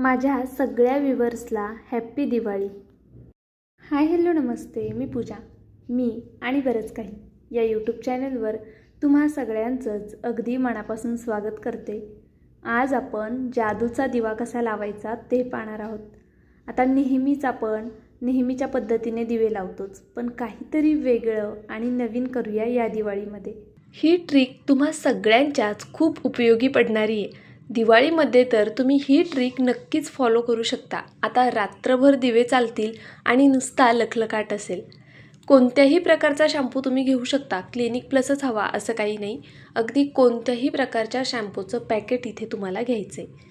माझ्या सगळ्या व्ह्युअर्सला हॅप्पी दिवाळी. हाय हॅलो नमस्ते. मी पूजा. मी आणि बरंच काही या यूट्यूब चॅनलवर तुम्हा सगळ्यांचंच अगदी मनापासून स्वागत करते. आज आपण जादूचा दिवा कसा लावायचा ते पाहणार आहोत. आता नेहमीच आपण नेहमीच्या पद्धतीने दिवे लावतोच पण काहीतरी वेगळं आणि नवीन करूया या दिवाळीमध्ये. ही ट्रिक तुम्हा सगळ्यांच्याच खूप उपयोगी पडणारी आहे. दिवाळीमध्ये तर तुम्ही ही ट्रिक नक्कीच फॉलो करू शकता. आता रात्रभर दिवे चालतील आणि नुसता लखलखाट असेल. कोणत्याही प्रकारचा शॅम्पू तुम्ही घेऊ शकता. क्लिनिक प्लसच हवा असं काही नाही. अगदी कोणत्याही प्रकारच्या शॅम्पूचं पॅकेट इथे तुम्हाला घ्यायचं आहे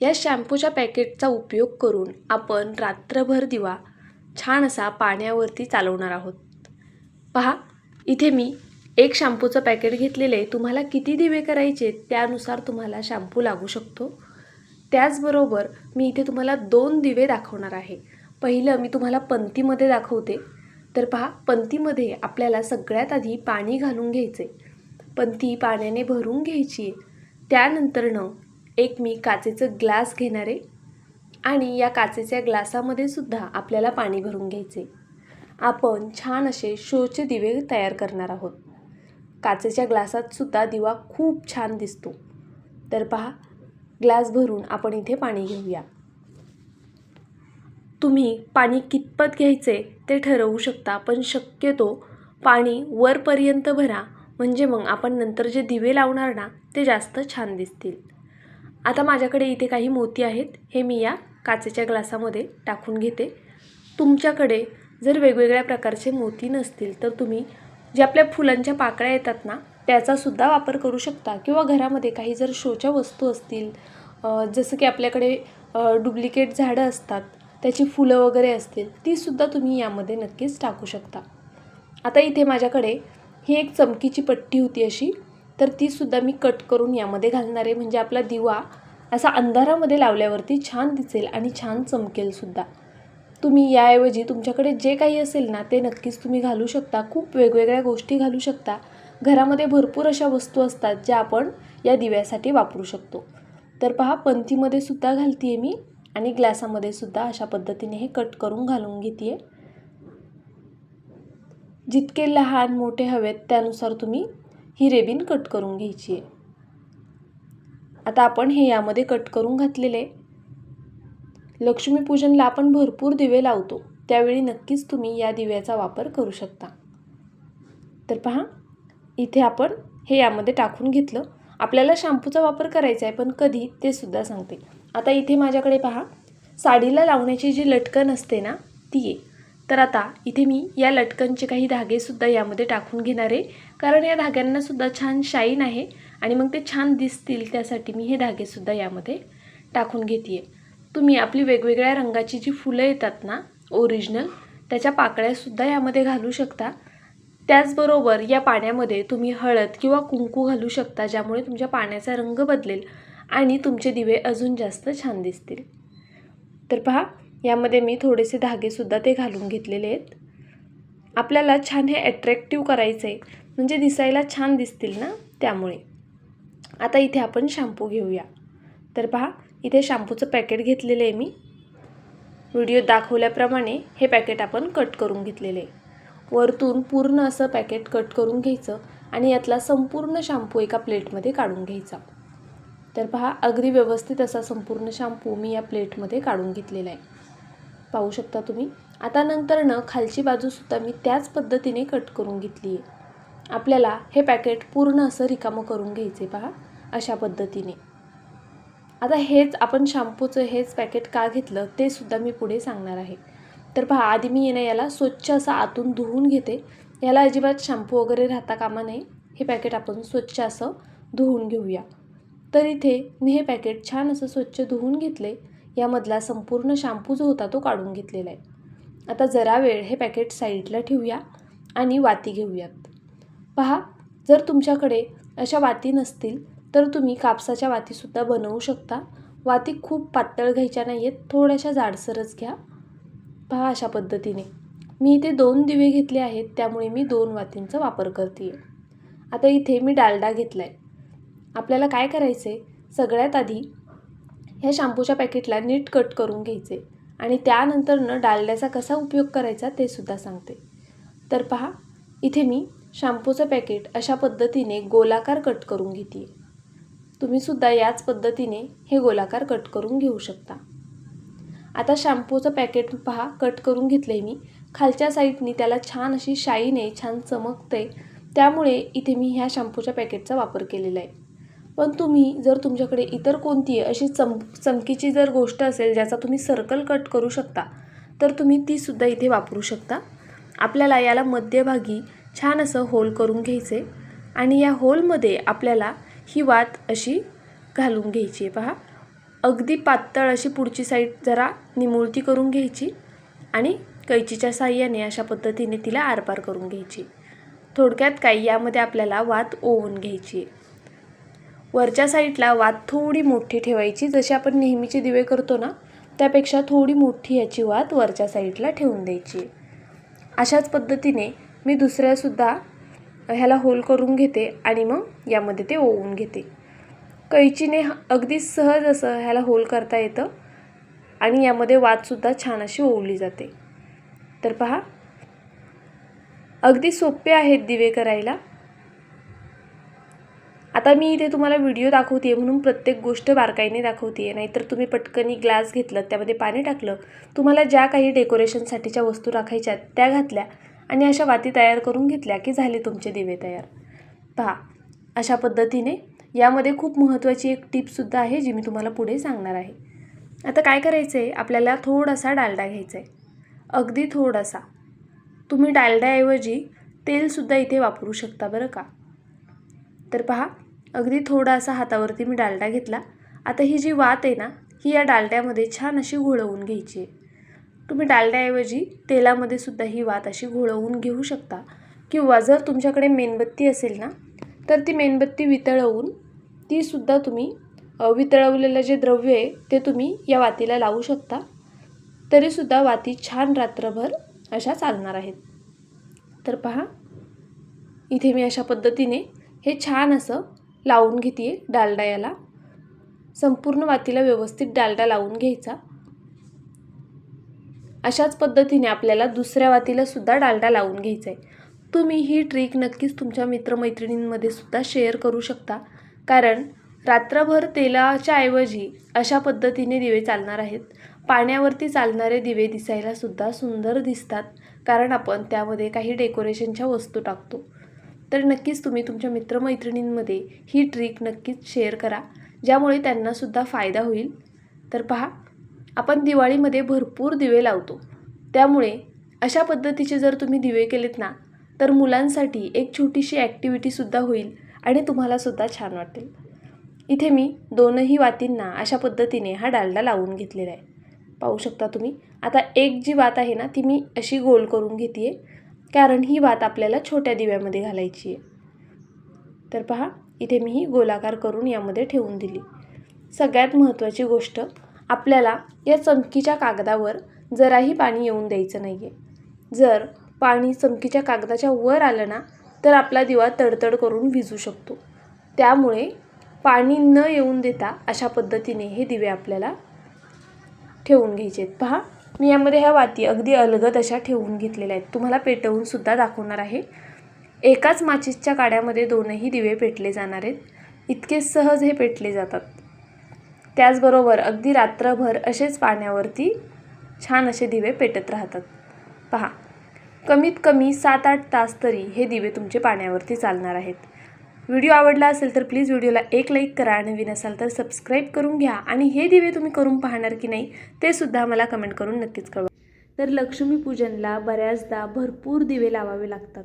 या शॅम्पूच्या पॅकेटचा उपयोग करून आपण रात्रभर दिवा छान असा पाण्यावरती चालवणार आहोत. पहा इथे मी एक शॅम्पूचं पॅकेट घेतलेलं आहे तुम्हाला किती दिवे करायचे त्यानुसार तुम्हाला शॅम्पू लागू शकतो. त्याचबरोबर मी इथे तुम्हाला दोन दिवे दाखवणार आहे. पहिलं मी तुम्हाला पंतीमध्ये दाखवते. तर पहा पंतीमध्ये आपल्याला सगळ्यात आधी पाणी घालून घ्यायचे. पंती पाण्याने भरून घ्यायची. आहे त्यानंतरनं एक मी काचेचं ग्लास घेणार आहे आणि या काचेच्या ग्लासामध्ये सुद्धा आपल्याला पाणी भरून घ्यायचे. आपण छान असे शोचे दिवे तयार करणार आहोत. काचेच्या ग्लासातसुद्धा दिवा खूप छान दिसतो. तर पहा ग्लास भरून आपण इथे पाणी घेऊया. तुम्ही पाणी कितपत घ्यायचे ते ठरवू शकता पण शक्यतो पाणी वरपर्यंत भरा म्हणजे मग आपण नंतर जे दिवे लावणार ना ते जास्त छान दिसतील. आता माझ्याकडे इथे काही मोती आहेत हे मी या काचेच्या ग्लासामध्ये टाकून घेते. तुमच्याकडे जर वेगवेगळ्या प्रकारचे मोती नसतील तर तुम्ही जे आपल्या फुलांच्या पाकळ्या येतात ना त्याचासुद्धा वापर करू शकता. किंवा घरामध्ये काही जर शोच्या वस्तू असतील जसं की आपल्याकडे डुप्लिकेट झाडं असतात त्याची फुलं वगैरे असतील तीसुद्धा तुम्ही यामध्ये नक्कीच टाकू शकता. आता इथे माझ्याकडे ही एक चमकीची पट्टी होती अशी तर तीसुद्धा मी कट करून यामध्ये घालणार आहे. म्हणजे आपला दिवा असा अंधारामध्ये लावल्यावरती छान दिसेल आणि छान चमकेलसुद्धा तुम्ही याऐवजी तुमच्याकडे जे काही असेल ना ते नक्कीच तुम्ही घालू शकता. खूप वेगवेगळ्या गोष्टी घालू शकता. घरामध्ये भरपूर अशा वस्तू असतात ज्या आपण या दिव्यासाठी वापरू शकतो. तर पहा पंथीमध्ये सुद्धा घालते आहे मी आणि ग्लासामध्ये सुद्धा अशा पद्धतीने हे कट करून घालून घेते आहे जितके लहान मोठे हवेत त्यानुसार तुम्ही ही रेबीन कट करून घ्यायची आहे. आता आपण हे यामध्ये कट करून घातलेले. लक्ष्मीपूजनला आपण भरपूर दिवे लावतो. त्यावेळी नक्कीच तुम्ही या दिव्याचा वापर करू शकता. तर पहा इथे आपण हे यामध्ये टाकून घेतलं. आपल्याला शॅम्पूचा वापर करायचा आहे पण कधी ते सुद्धा सांगते. आता इथे माझ्याकडे पहा साडीला लावण्याची जी लटकन असते ना ती आहे. तर आता इथे मी या लटकनचे काही धागेसुद्धा यामध्ये टाकून घेणार आहे. कारण या धाग्यांनासुद्धा छान शाईन आहे आणि मग ते छान दिसतील त्यासाठी मी हे धागेसुद्धा यामध्ये टाकून घेते आहे तुम्ही आपली वेगवेगळ्या रंगाची जी फुलं येतात ना ओरिजिनल त्याच्या पाकळ्यासुद्धा यामध्ये घालू शकता. त्याचबरोबर या पाण्यामध्ये तुम्ही हळद किंवा कुंकू घालू शकता ज्यामुळे तुमच्या पाण्याचा रंग बदलेल आणि तुमचे दिवे अजून जास्त छान दिसतील. तर पहा यामध्ये मी थोडेसे धागेसुद्धा ते घालून घेतलेले आहेत. आपल्याला छान हे ॲट्रॅक्टिव्ह करायचं आहे म्हणजे दिसायला छान दिसतील ना त्यामुळे. आता इथे आपण शॅम्पू घेऊया. तर पहा इथे शॅम्पूचं पॅकेट घेतलेलं आहे मी. व्हिडिओ दाखवल्याप्रमाणे हे पॅकेट आपण कट करून घेतलेले आहे. वरतून पूर्ण असं पॅकेट कट करून घ्यायचं आणि यातला संपूर्ण शॅम्पू एका प्लेटमध्ये काढून घ्यायचा. तर पहा अगदी व्यवस्थित असा संपूर्ण शॅम्पू मी या प्लेटमध्ये काढून घेतलेला आहे. पाहू शकता तुम्ही? आता नंतरनं खालची बाजूसुद्धा मी त्याच पद्धतीने कट करून घेतली आहे. आपल्याला हे पॅकेट पूर्ण असं रिकामं करून घ्यायचे पहा अशा पद्धतीने. आता हेच आपण शॅम्पूचं हेच पॅकेट का घेतलं ते सुद्धा मी पुढे सांगणार आहे. तर पहा आधी मी येणं याला स्वच्छ असं आतून धुवून घेते. याला अजिबात शॅम्पू वगैरे राहता कामा नये. हे पॅकेट आपण स्वच्छ असं धुवून घेऊया. तर इथे मी हे पॅकेट छान असं स्वच्छ धुवून घेतले. यामधला संपूर्ण शॅम्पू जो होता तो काढून घेतलेला आहे. आता जरा वेळ हे पॅकेट साईडला ठेवूया आणि वाती घेऊयात. पहा जर तुमच्याकडे अशा वाती नसतील तर तुम्ही कापसाच्या वातीसुद्धा बनवू शकता. वाती खूप पातळ घ्यायच्या नाही आहेत थोड्याशा जाडसरच घ्या. पहा अशा पद्धतीने. मी इथे दोन दिवे घेतले आहेत त्यामुळे मी दोन वातींचा वापर करते आहे आता इथे मी डालडा घेतला आहे आपल्याला काय करायचं आहे सगळ्यात आधी ह्या शॅम्पूच्या पॅकेटला नीट कट करून घ्यायचे आणि त्यानंतरनं डालड्याचा कसा उपयोग करायचा ते सुद्धा सांगते. तर पहा इथे मी शॅम्पूचं पॅकेट अशा पद्धतीने गोलाकार कट करून घेते तुम्हीसुद्धा याच पद्धतीने हे गोलाकार कट करून घेऊ शकता. आता शॅम्पूचं पॅकेट पहा कट करून घेतलं आहे मी. खालच्या साईडनी त्याला छान अशी शाईन आहे छान चमकते त्यामुळे इथे मी ह्या शॅम्पूच्या पॅकेटचा वापर केलेला आहे. पण तुम्ही जर तुमच्याकडे इतर कोणती अशी चम चमकीची जर गोष्ट असेल ज्याचा तुम्ही सर्कल कट करू शकता तर तुम्ही तीसुद्धा इथे वापरू शकता. आपल्याला याला मध्यभागी छान असं होल करून घ्यायचे आणि या होलमध्ये आपल्याला ही वात अशी घालून घ्यायची आहे. पहा. अगदी पातळ अशी पुढची साईड जरा निमुळती करून घ्यायची आणि कैचीच्या साह्याने अशा पद्धतीने तिला आरपार करून घ्यायची. थोडक्यात काही यामध्ये आपल्याला वात ओवून घ्यायची आहे. वरच्या साईडला वात थोडी मोठी ठेवायची. जशी आपण नेहमीचे दिवे करतो ना त्यापेक्षा थोडी मोठी याची वात वरच्या साईडला ठेवून द्यायची अशाच पद्धतीने मी दुसऱ्यासुद्धा ह्याला होल करून घेते आणि मग यामध्ये ते ओवून घेते. कैचीने अगदी सहज असं ह्याला होल करता येतं आणि यामध्ये वातसुद्धा छान अशी ओवली जाते. तर पहा. अगदी सोपे आहेत दिवे करायला. आता मी इथे तुम्हाला व्हिडिओ दाखवते म्हणून प्रत्येक गोष्ट बारकाईने दाखवते नाहीतर तुम्ही पटकनी ग्लास घेतलं त्यामध्ये पाणी टाकलं तुम्हाला ज्या काही डेकोरेशनसाठीच्या वस्तू राखायच्या त्या घातल्या आणि अशा वाती तयार करून घेतल्या की झाले तुमचे दिवे तयार. पहा अशा पद्धतीने यामध्ये खूप महत्त्वाची एक टिपसुद्धा आहे जी मी तुम्हाला पुढे सांगणार आहे. आता काय करायचं आहे आपल्याला थोडासा डालडा घ्यायचा आहे अगदी थोडासा. तुम्ही डालड्याऐवजी तेलसुद्धा इथे वापरू शकता बरं का? तर पहा अगदी थोडासा हातावरती मी डालडा घेतला. आता ही जी वात आहे ना ही या डालड्यामध्ये छान अशी घोळवून घ्यायची आहे. तुम्ही डालड्याऐवजी तेलामध्ये सुद्धा ही वात अशी घोळवून घेऊ शकता. किंवा जर तुमच्याकडे मेणबत्ती असेल ना तर ती मेणबत्ती वितळवून तीसुद्धा तुम्ही वितळवलेलं जे द्रव्य आहे ते तुम्ही या वातीला लावू शकता. तरीसुद्धा वाती छान रात्रभर अशा चालणार आहेत. तर पहा इथे मी अशा पद्धतीने हे छान असं लावून घेते डालडा याला संपूर्ण वातीला व्यवस्थित डालडा लावून घ्यायचा. अशाच पद्धतीने आपल्याला दुसऱ्या वातीला सुद्धा डालडा लावून घ्यायचा आहे तुम्ही ही ट्रिक नक्कीच तुमच्या मित्रमैत्रिणींमध्ये सुद्धा शेअर करू शकता. कारण रात्रभर तेलाच्या ऐवजी अशा पद्धतीने दिवे चालणार आहेत. पाण्यावरती चालणारे दिवे दिसायला सुद्धा सुंदर दिसतात. कारण आपण त्यामध्ये काही डेकोरेशनच्या वस्तू टाकतो. तर नक्कीच तुम्ही तुमच्या मित्रमैत्रिणींमध्ये ही ट्रिक नक्कीच शेअर करा. ज्यामुळे त्यांनासुद्धा फायदा होईल. तर पहा आपण दिवाळीमध्ये भरपूर दिवे लावतो. त्यामुळे अशा पद्धतीचे जर तुम्ही दिवे केलेत ना तर मुलांसाठी एक छोटीशी ॲक्टिव्हिटीसुद्धा होईल आणि तुम्हालासुद्धा छान वाटेल. इथे मी दोनही वातींना अशा पद्धतीने हा डालडा लावून घेतलेला आहे. पाहू शकता तुम्ही आता एक जी वात आहे ना ती मी अशी गोल करून घेते आहे कारण ही वात आपल्याला छोट्या दिव्यामध्ये घालायची आहे तर पहा इथे मी ही गोलाकार करून यामध्ये ठेवून दिली. सगळ्यात महत्त्वाची गोष्ट आपल्याला या चमकीच्या कागदावर जराही पाणी येऊन द्यायचं नाही आहे जर पाणी चमकीच्या कागदाच्या वर आलं ना तर आपला दिवा तडतड करून विजू शकतो. त्यामुळे पाणी न येऊन देता अशा पद्धतीने हे दिवे आपल्याला ठेवून घ्यायचे आहेत. पहा मी यामध्ये ह्या वाती अगदी अलगद अशा ठेवून घेतलेल्या आहेत. तुम्हाला पेटवूनसुद्धा दाखवणार आहे. एकाच माचीसच्या काड्यामध्ये दोनही दिवे पेटले जाणार आहेत. इतके सहज हे पेटले जातात. त्याचबरोबर अगदी रात्रभर असेच पाण्यावरती छान असे दिवे पेटत राहतात. पहा कमीत कमी सात आठ तास तरी हे दिवे तुमचे पाण्यावरती चालणार आहेत. व्हिडिओ आवडला असेल तर प्लीज व्हिडिओला एक लाईक करा नवीन असाल तर सबस्क्राईब करून घ्या. आणि हे दिवे तुम्ही करून पाहणार की नाही ते सुद्धा मला कमेंट करून नक्कीच कळवा. तर लक्ष्मीपूजनला बऱ्याचदा भरपूर दिवे लावावे लागतात.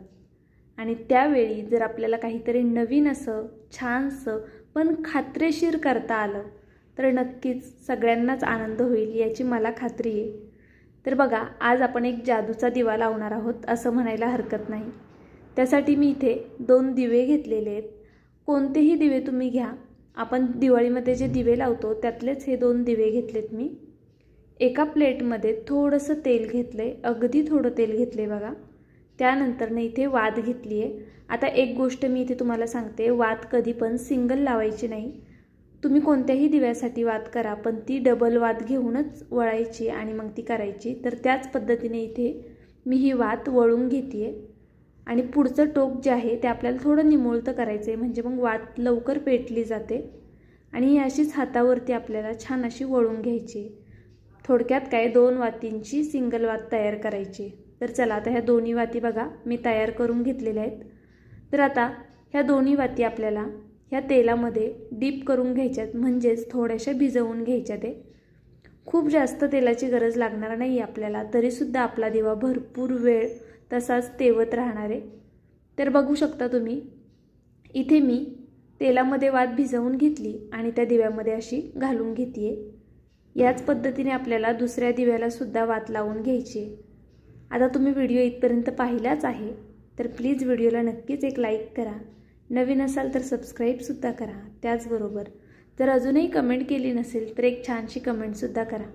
आणि त्यावेळी जर आपल्याला काहीतरी नवीन असं छानसं पण खात्रीशीर करता आलं तर नक्कीच सगळ्यांनाच आनंद होईल याची मला खात्री आहे. तर बघा आज आपण एक जादूचा दिवा लावणार आहोत असं म्हणायला हरकत नाही. त्यासाठी मी इथे दोन दिवे घेतलेले आहेत. कोणतेही दिवे तुम्ही घ्या. आपण दिवाळीमध्ये जे दिवे लावतो त्यातलेच हे दोन दिवे घेतलेत मी. एका प्लेटमध्ये थोडंसं तेल घेतलं आहे अगदी थोडं तेल घेतलं आहे बघा त्यानंतरनं इथे वाद घेतली आहे आता एक गोष्ट मी इथे तुम्हाला सांगते वाद कधी पण सिंगल लावायची नाही. तुम्ही कोणत्याही दिव्यासाठी वाद करा पण ती डबल वाद घेऊनच वळायची आणि मग ती करायची. तर त्याच पद्धतीने इथे मी ही वात वळून घेते आणि पुढचं टोक जे आहे ते आपल्याला थोडं निमुळतं करायचं आहे म्हणजे मग वात लवकर पेटली जाते आणि ही अशीच हातावरती आपल्याला छान अशी वळून घ्यायची. थोडक्यात काय दोन वातींची सिंगल वात तयार करायची. तर चला आता ह्या दोन्ही वाती बघा मी तयार करून घेतलेल्या आहेत. तर आता ह्या दोन्ही वाती आपल्याला ह्या तेलामध्ये डीप करून घ्यायच्यात म्हणजेच थोड्याशा भिजवून घ्यायच्या ते. खूप जास्त तेलाची गरज लागणार नाही आपल्याला तरीसुद्धा आपला दिवा भरपूर वेळ तसाच तेवत राहणार आहे. तर बघू शकता तुम्ही इथे मी तेलामध्ये वात भिजवून घेतली आणि त्या दिव्यामध्ये अशी घालून घेते याच पद्धतीने आपल्याला दुसऱ्या दिव्यालासुद्धा वात लावून घ्यायची आहे. आता तुम्ही व्हिडिओ इथपर्यंत पाहिलाच आहे तर प्लीज व्हिडिओला नक्कीच एक लाईक करा. नवीन असाल तर सबस्क्राईबसुद्धा करा. त्याचबरोबर जर अजूनही कमेंट केली नसेल तर एक छानशी कमेंटसुद्धा करा.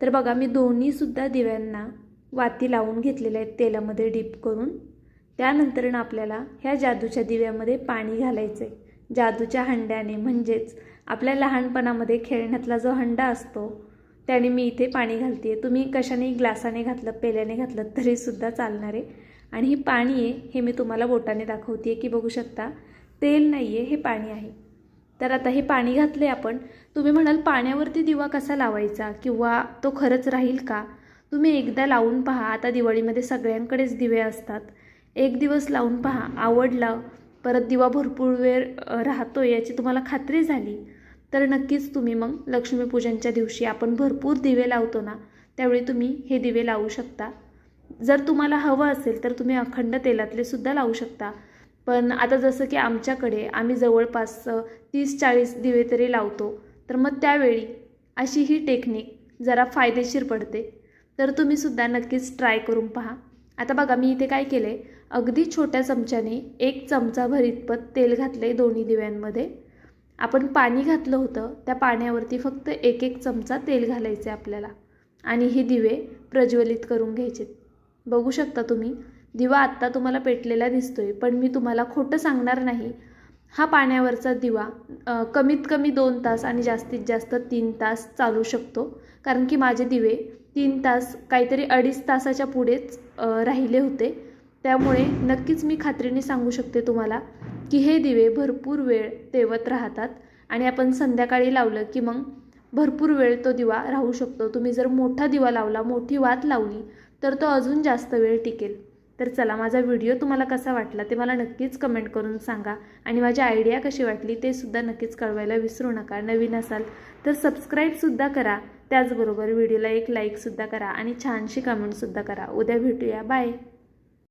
तर बघा मी दोन्हीसुद्धा दिव्यांना वाती लावून घेतलेल्या आहेत तेलामध्ये डीप करून. त्यानंतरनं आपल्याला ह्या जादूच्या दिव्यामध्ये पाणी घालायचं आहे जादूच्या हंड्याने म्हणजेच आपल्या लहानपणामध्ये खेळण्यातला जो हंडा असतो त्याने मी इथे पाणी घालते तुम्ही कशाने ग्लासाने घातलं पेल्याने घातलं तरीसुद्धा चालणार आहे आणि हे पाणी आहे हे मी तुम्हाला बोटाने दाखवते की बघू शकता तेल नाही आहे हे पाणी आहे. तर आता हे पाणी घातले आपण. तुम्ही म्हणाल पाण्यावरती दिवा कसा लावायचा किंवा तो खरंच राहील का? तुम्ही एकदा लावून पहा. आता दिवाळीमध्ये सगळ्यांकडेच दिवे असतात. एक दिवस लावून पहा. आवडला परत दिवा भरपूर वेळ राहतो याची तुम्हाला खात्री झाली तर नक्कीच तुम्ही मग लक्ष्मीपूजनच्या दिवशी आपण भरपूर दिवे लावतो ना त्यावेळी तुम्ही हे दिवे लावू शकता. जर तुम्हाला हवं असेल तर तुम्ही अखंड तेलातले सुद्धा लावू शकता. पण आता जसं की आमच्याकडे आम्ही जवळपास तीस चाळीस दिवे तरी लावतो. तर मग त्यावेळी अशी ही टेक्निक जरा फायदेशीर पडते. तर तुम्ही सुद्धा नक्कीच ट्राय करून पहा. आता बघा मी इथे काय केलं आहे अगदी छोट्या चमच्याने एक चमचाभर इतपत तेल घातलं आहे दोन्ही दिव्यांमध्ये. आपण पाणी घातलं होतं त्या पाण्यावरती फक्त एक एक चमचा तेल घालायचे आपल्याला. आणि हे दिवे प्रज्वलित करून घ्यायचे बघू शकता तुम्ही. दिवा आत्ता तुम्हाला पेटलेला दिसतोय पण मी तुम्हाला खोटं सांगणार नाही. हा पाण्यावरचा दिवा कमीत कमी दोन तास आणि जास्तीत जास्त तीन तास चालू शकतो. कारण की माझे दिवे तीन तास काहीतरी अडीच तासाच्या पुढेच राहिले होते. त्यामुळे नक्कीच मी खात्रीने सांगू शकते तुम्हाला की हे दिवे भरपूर वेळ तेवत राहतात आणि आपण संध्याकाळी लावलं की मग भरपूर वेळ तो दिवा राहू शकतो. तुम्ही जर मोठा दिवा लावला मोठी वात लावली तर तो अजून जास्त वेळ टिकेल. तर चला माझा व्हिडिओ तुम्हाला कसा वाटला ते मला नक्कीच कमेंट करून सांगा. आणि माझी आयडिया कशी वाटली ते सुद्धा नक्कीच कळवायला विसरू नका. नवीन असाल तर सबस्क्राईबसुद्धा करा. त्याचबरोबर व्हिडिओला एक लाईकसुद्धा करा आणि छानशी कमेंटसुद्धा करा. उद्या भेटूया. बाय